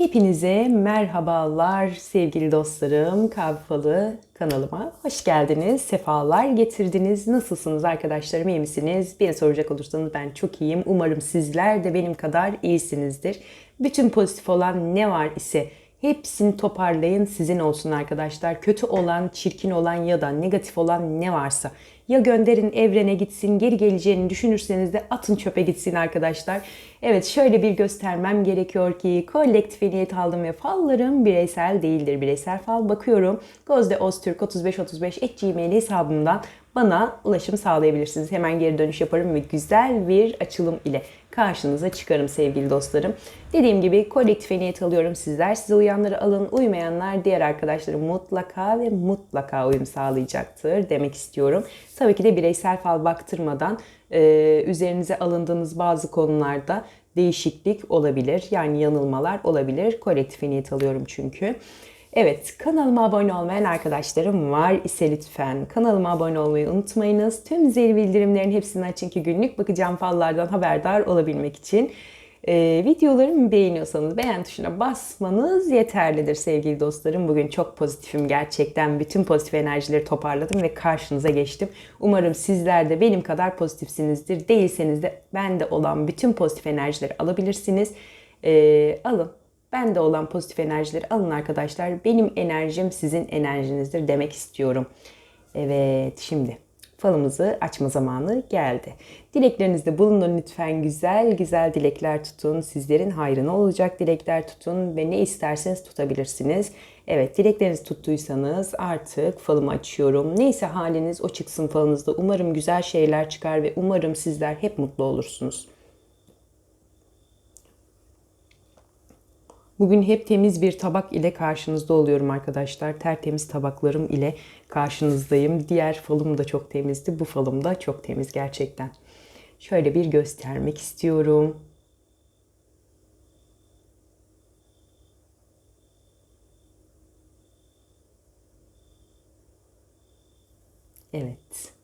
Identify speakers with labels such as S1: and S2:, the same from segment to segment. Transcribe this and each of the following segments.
S1: Hepinize merhabalar sevgili dostlarım. Kahve kanalıma hoş geldiniz. Sefalar getirdiniz. Nasılsınız arkadaşlarım? iyi misiniz? Beni soracak olursanız ben çok iyiyim. Umarım sizler de benim kadar iyisinizdir. Bütün pozitif olan ne var ise hepsini toparlayın sizin olsun arkadaşlar. Kötü olan, çirkin olan ya da negatif olan ne varsa ya gönderin evrene gitsin, geri geleceğini düşünürseniz de atın çöpe gitsin arkadaşlar. Evet şöyle bir göstermem gerekiyor ki kolektif niyet aldım ve fallarım bireysel değildir. Bireysel fal bakıyorum. Gözde Oztürk 3535 gmail hesabımdan bana ulaşım sağlayabilirsiniz. Hemen geri dönüş yaparım ve güzel bir açılım ile karşınıza çıkarım sevgili dostlarım. Dediğim gibi kolektif niyet alıyorum sizler. Size uyanları alın, uymayanlar diğer arkadaşlarım mutlaka ve mutlaka uyum sağlayacaktır demek istiyorum. Tabii ki de bireysel fal baktırmadan e, üzerinize alındığınız bazı konularda değişiklik olabilir. Yani yanılmalar olabilir. Kolektif niyet alıyorum çünkü. Evet kanalıma abone olmayan arkadaşlarım var ise lütfen kanalıma abone olmayı unutmayınız. Tüm zil bildirimlerin hepsini açın ki günlük bakacağım fallardan haberdar olabilmek için. Ee, videolarımı beğeniyorsanız beğen tuşuna basmanız yeterlidir sevgili dostlarım. Bugün çok pozitifim gerçekten. Bütün pozitif enerjileri toparladım ve karşınıza geçtim. Umarım sizler de benim kadar pozitifsinizdir. Değilseniz de bende olan bütün pozitif enerjileri alabilirsiniz. Ee, alın Bende olan pozitif enerjileri alın arkadaşlar. Benim enerjim sizin enerjinizdir demek istiyorum. Evet şimdi falımızı açma zamanı geldi. Dileklerinizde bulunun lütfen güzel güzel dilekler tutun. Sizlerin hayrına olacak dilekler tutun ve ne isterseniz tutabilirsiniz. Evet dileklerinizi tuttuysanız artık falımı açıyorum. Neyse haliniz o çıksın falınızda. Umarım güzel şeyler çıkar ve umarım sizler hep mutlu olursunuz. Bugün hep temiz bir tabak ile karşınızda oluyorum arkadaşlar. Tertemiz tabaklarım ile karşınızdayım. Diğer falım da çok temizdi. Bu falım da çok temiz gerçekten. Şöyle bir göstermek istiyorum. Evet.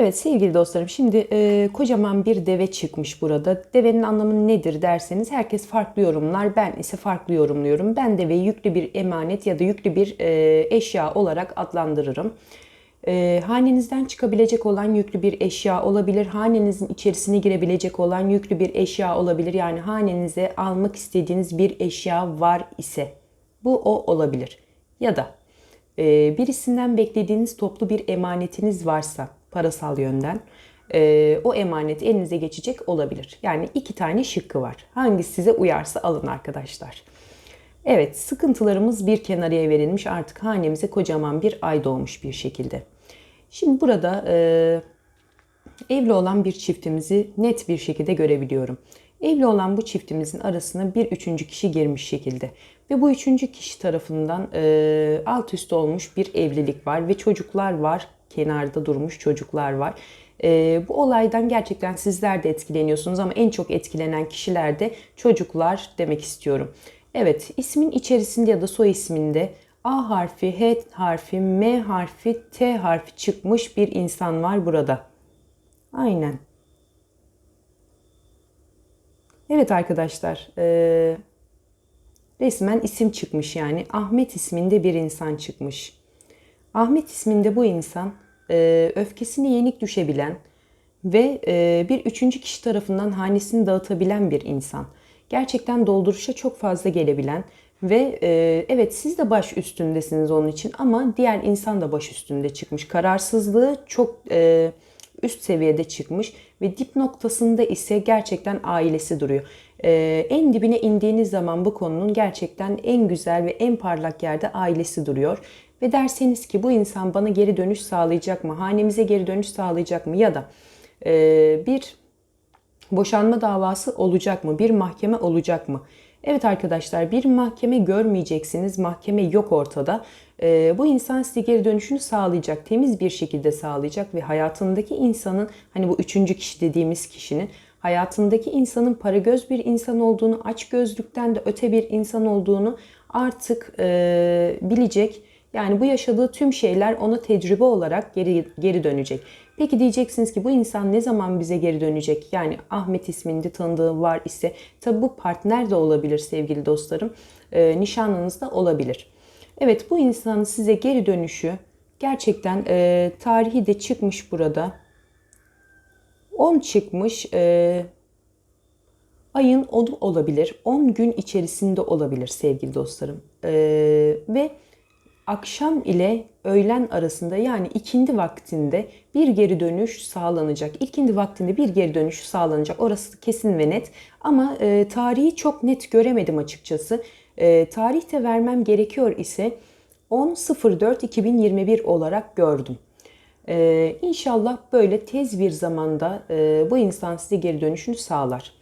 S1: Evet sevgili dostlarım şimdi e, kocaman bir deve çıkmış burada. Devenin anlamı nedir derseniz herkes farklı yorumlar. Ben ise farklı yorumluyorum. Ben deveyi yüklü bir emanet ya da yüklü bir e, eşya olarak adlandırırım. E, hanenizden çıkabilecek olan yüklü bir eşya olabilir. Hanenizin içerisine girebilecek olan yüklü bir eşya olabilir. Yani hanenize almak istediğiniz bir eşya var ise bu o olabilir. Ya da e, birisinden beklediğiniz toplu bir emanetiniz varsa parasal yönden e, o emanet elinize geçecek olabilir. Yani iki tane şıkkı var. Hangisi size uyarsa alın arkadaşlar. Evet sıkıntılarımız bir kenarıya verilmiş artık hanemize kocaman bir ay doğmuş bir şekilde. Şimdi burada e, evli olan bir çiftimizi net bir şekilde görebiliyorum. Evli olan bu çiftimizin arasına bir üçüncü kişi girmiş şekilde. Ve bu üçüncü kişi tarafından e, alt üst olmuş bir evlilik var ve çocuklar var kenarda durmuş çocuklar var. E, bu olaydan gerçekten sizler de etkileniyorsunuz ama en çok etkilenen kişiler de çocuklar demek istiyorum. Evet ismin içerisinde ya da soy isminde A harfi, H harfi, M harfi, T harfi çıkmış bir insan var burada. Aynen. Evet arkadaşlar. E, resmen isim çıkmış yani. Ahmet isminde bir insan çıkmış. Ahmet isminde bu insan e, öfkesini yenik düşebilen ve e, bir üçüncü kişi tarafından hanesini dağıtabilen bir insan. Gerçekten dolduruşa çok fazla gelebilen ve e, evet siz de baş üstündesiniz onun için ama diğer insan da baş üstünde çıkmış. Kararsızlığı çok üst seviyede çıkmış ve dip noktasında ise gerçekten ailesi duruyor. en dibine indiğiniz zaman bu konunun gerçekten en güzel ve en parlak yerde ailesi duruyor ve derseniz ki bu insan bana geri dönüş sağlayacak mı, hanemize geri dönüş sağlayacak mı ya da e, bir boşanma davası olacak mı, bir mahkeme olacak mı? Evet arkadaşlar bir mahkeme görmeyeceksiniz, mahkeme yok ortada. E, bu insan size geri dönüşünü sağlayacak, temiz bir şekilde sağlayacak ve hayatındaki insanın hani bu üçüncü kişi dediğimiz kişinin hayatındaki insanın para göz bir insan olduğunu, aç gözlükten de öte bir insan olduğunu artık e, bilecek Yani bu yaşadığı tüm şeyler ona tecrübe olarak geri, geri dönecek. Peki diyeceksiniz ki bu insan ne zaman bize geri dönecek? Yani Ahmet isminde tanıdığı var ise tabi bu partner de olabilir sevgili dostlarım. E, nişanlınız da olabilir. Evet bu insanın size geri dönüşü gerçekten e, tarihi de çıkmış burada. 10 çıkmış. E, ayın 10'u olabilir. 10 gün içerisinde olabilir sevgili dostlarım. E, ve akşam ile öğlen arasında yani ikindi vaktinde bir geri dönüş sağlanacak. İkindi vaktinde bir geri dönüş sağlanacak. Orası kesin ve net. Ama e, tarihi çok net göremedim açıkçası. E, tarihte vermem gerekiyor ise 10.04.2021 olarak gördüm. Ee, inşallah böyle tez bir zamanda e, bu insan size geri dönüşünü sağlar.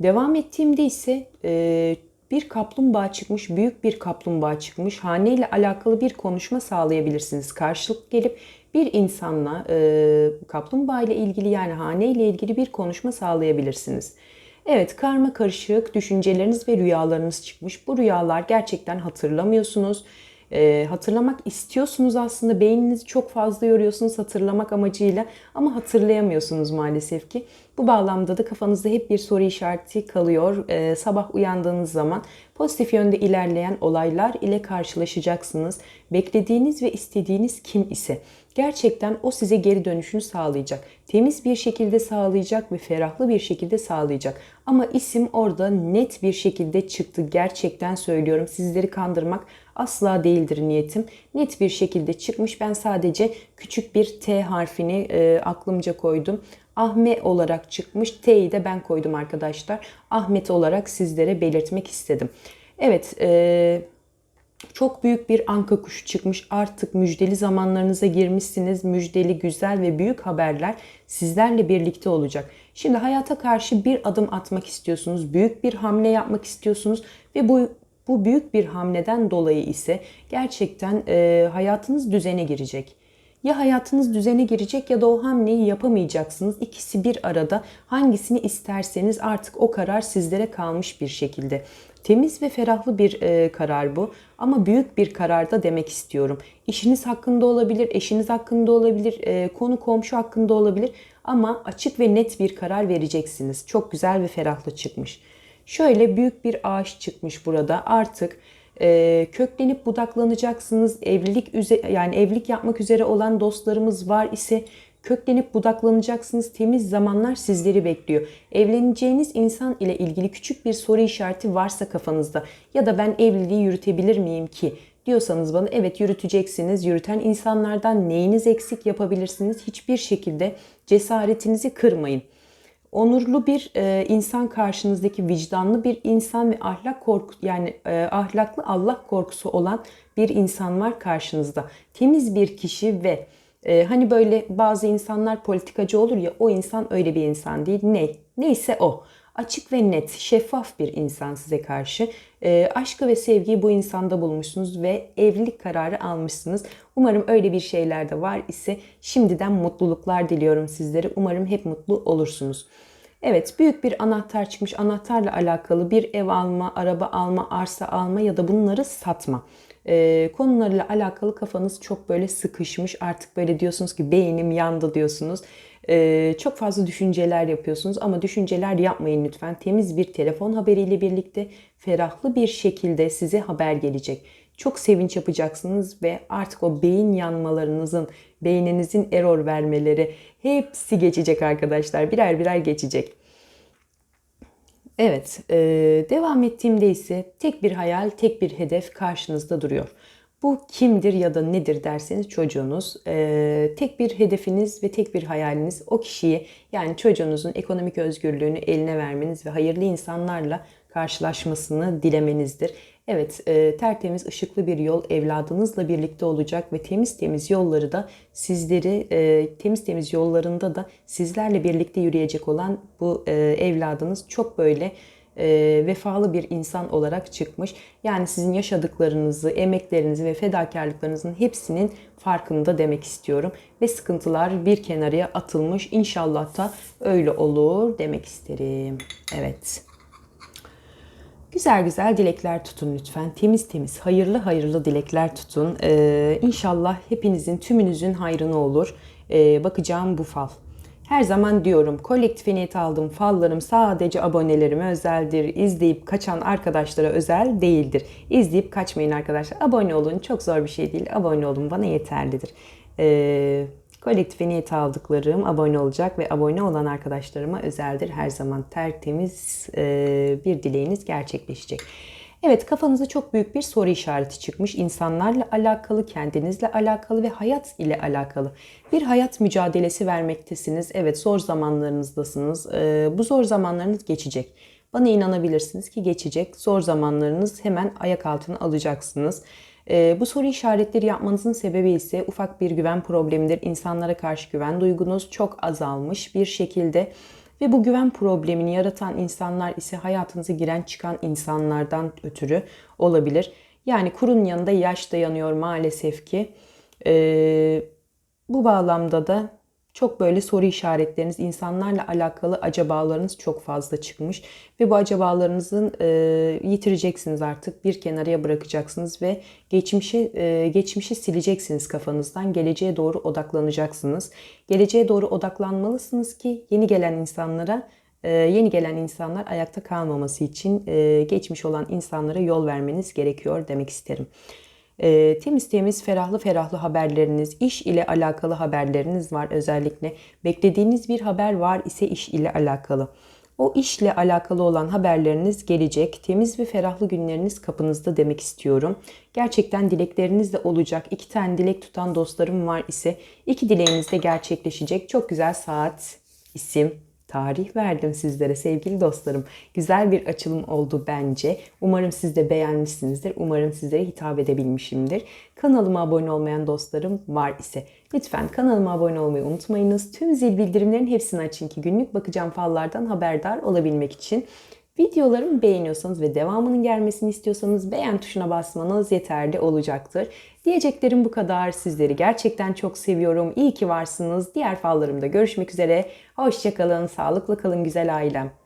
S1: Devam ettiğimde ise e, bir kaplumbağa çıkmış, büyük bir kaplumbağa çıkmış. Hane ile alakalı bir konuşma sağlayabilirsiniz. Karşılık gelip bir insanla e, kaplumbağa ile ilgili yani hane ile ilgili bir konuşma sağlayabilirsiniz. Evet karma karışık düşünceleriniz ve rüyalarınız çıkmış. Bu rüyalar gerçekten hatırlamıyorsunuz e, hatırlamak istiyorsunuz aslında beyninizi çok fazla yoruyorsunuz hatırlamak amacıyla ama hatırlayamıyorsunuz maalesef ki. Bu bağlamda da kafanızda hep bir soru işareti kalıyor. E, sabah uyandığınız zaman pozitif yönde ilerleyen olaylar ile karşılaşacaksınız. Beklediğiniz ve istediğiniz kim ise gerçekten o size geri dönüşünü sağlayacak. Temiz bir şekilde sağlayacak ve ferahlı bir şekilde sağlayacak. Ama isim orada net bir şekilde çıktı. Gerçekten söylüyorum sizleri kandırmak asla değildir niyetim. Net bir şekilde çıkmış. Ben sadece küçük bir T harfini e, aklımca koydum. Ahmet olarak çıkmış. T'yi de ben koydum arkadaşlar. Ahmet olarak sizlere belirtmek istedim. Evet, e, çok büyük bir anka kuşu çıkmış. Artık müjdeli zamanlarınıza girmişsiniz. Müjdeli, güzel ve büyük haberler sizlerle birlikte olacak. Şimdi hayata karşı bir adım atmak istiyorsunuz. Büyük bir hamle yapmak istiyorsunuz ve bu bu büyük bir hamleden dolayı ise gerçekten e, hayatınız düzene girecek. Ya hayatınız düzene girecek ya da o hamleyi yapamayacaksınız. İkisi bir arada hangisini isterseniz artık o karar sizlere kalmış bir şekilde. Temiz ve ferahlı bir e, karar bu ama büyük bir karar da demek istiyorum. İşiniz hakkında olabilir, eşiniz hakkında olabilir, e, konu komşu hakkında olabilir ama açık ve net bir karar vereceksiniz. Çok güzel ve ferahlı çıkmış. Şöyle büyük bir ağaç çıkmış burada. Artık e, köklenip budaklanacaksınız. Evlilik üzere yani evlilik yapmak üzere olan dostlarımız var ise köklenip budaklanacaksınız. Temiz zamanlar sizleri bekliyor. Evleneceğiniz insan ile ilgili küçük bir soru işareti varsa kafanızda ya da ben evliliği yürütebilir miyim ki diyorsanız bana evet yürüteceksiniz. Yürüten insanlardan neyiniz eksik yapabilirsiniz? Hiçbir şekilde cesaretinizi kırmayın onurlu bir e, insan karşınızdaki vicdanlı bir insan ve ahlak korku yani e, ahlaklı Allah korkusu olan bir insan var karşınızda. Temiz bir kişi ve e, hani böyle bazı insanlar politikacı olur ya o insan öyle bir insan değil. Ne? Neyse o. Açık ve net, şeffaf bir insan size karşı. E, aşkı ve sevgiyi bu insanda bulmuşsunuz ve evlilik kararı almışsınız. Umarım öyle bir şeyler de var ise şimdiden mutluluklar diliyorum sizlere. Umarım hep mutlu olursunuz. Evet büyük bir anahtar çıkmış. Anahtarla alakalı bir ev alma, araba alma, arsa alma ya da bunları satma. Ee, konularıyla alakalı kafanız çok böyle sıkışmış. Artık böyle diyorsunuz ki beynim yandı diyorsunuz. Ee, çok fazla düşünceler yapıyorsunuz ama düşünceler yapmayın lütfen. Temiz bir telefon haberiyle birlikte ferahlı bir şekilde size haber gelecek çok sevinç yapacaksınız ve artık o beyin yanmalarınızın, beyninizin error vermeleri hepsi geçecek arkadaşlar. Birer birer geçecek. Evet, e, devam ettiğimde ise tek bir hayal, tek bir hedef karşınızda duruyor. Bu kimdir ya da nedir derseniz çocuğunuz. E, tek bir hedefiniz ve tek bir hayaliniz o kişiyi yani çocuğunuzun ekonomik özgürlüğünü eline vermeniz ve hayırlı insanlarla karşılaşmasını dilemenizdir. Evet, e, tertemiz, ışıklı bir yol evladınızla birlikte olacak ve temiz temiz yolları da sizleri, e, temiz temiz yollarında da sizlerle birlikte yürüyecek olan bu e, evladınız çok böyle e, vefalı bir insan olarak çıkmış. Yani sizin yaşadıklarınızı, emeklerinizi ve fedakarlıklarınızın hepsinin farkında demek istiyorum. Ve sıkıntılar bir kenarıya atılmış. İnşallah da öyle olur demek isterim. Evet. Güzel güzel dilekler tutun lütfen. Temiz temiz, hayırlı hayırlı dilekler tutun. Ee, inşallah hepinizin, tümünüzün hayrına olur. Ee, bakacağım bu fal. Her zaman diyorum kolektif niyet aldığım fallarım sadece abonelerime özeldir. İzleyip kaçan arkadaşlara özel değildir. İzleyip kaçmayın arkadaşlar. Abone olun. Çok zor bir şey değil. Abone olun. Bana yeterlidir. Ee, kolektife niyet aldıklarım abone olacak ve abone olan arkadaşlarıma özeldir. Her zaman tertemiz e, bir dileğiniz gerçekleşecek. Evet kafanıza çok büyük bir soru işareti çıkmış. İnsanlarla alakalı, kendinizle alakalı ve hayat ile alakalı. Bir hayat mücadelesi vermektesiniz. Evet zor zamanlarınızdasınız. Ee, bu zor zamanlarınız geçecek. Bana inanabilirsiniz ki geçecek. Zor zamanlarınız hemen ayak altına alacaksınız. Ee, bu soru işaretleri yapmanızın sebebi ise ufak bir güven problemidir. İnsanlara karşı güven duygunuz çok azalmış bir şekilde. Ve bu güven problemini yaratan insanlar ise hayatınıza giren çıkan insanlardan ötürü olabilir. Yani kurun yanında yaş dayanıyor maalesef ki. Ee, bu bağlamda da çok böyle soru işaretleriniz, insanlarla alakalı acabalarınız çok fazla çıkmış. Ve bu acabalarınızın e, yitireceksiniz artık. Bir kenarıya bırakacaksınız ve geçmişi, e, geçmişi sileceksiniz kafanızdan. Geleceğe doğru odaklanacaksınız. Geleceğe doğru odaklanmalısınız ki yeni gelen insanlara e, yeni gelen insanlar ayakta kalmaması için e, geçmiş olan insanlara yol vermeniz gerekiyor demek isterim. E, temiz temiz ferahlı ferahlı haberleriniz, iş ile alakalı haberleriniz var özellikle. Beklediğiniz bir haber var ise iş ile alakalı. O işle alakalı olan haberleriniz gelecek. Temiz ve ferahlı günleriniz kapınızda demek istiyorum. Gerçekten dilekleriniz de olacak. İki tane dilek tutan dostlarım var ise iki dileğiniz de gerçekleşecek. Çok güzel saat, isim, tarih verdim sizlere sevgili dostlarım. Güzel bir açılım oldu bence. Umarım siz de beğenmişsinizdir. Umarım sizlere hitap edebilmişimdir. Kanalıma abone olmayan dostlarım var ise lütfen kanalıma abone olmayı unutmayınız. Tüm zil bildirimlerin hepsini açın ki günlük bakacağım fallardan haberdar olabilmek için. Videolarımı beğeniyorsanız ve devamının gelmesini istiyorsanız beğen tuşuna basmanız yeterli olacaktır. Diyeceklerim bu kadar. Sizleri gerçekten çok seviyorum. İyi ki varsınız. Diğer fallarımda görüşmek üzere. Hoşçakalın, sağlıklı kalın güzel ailem.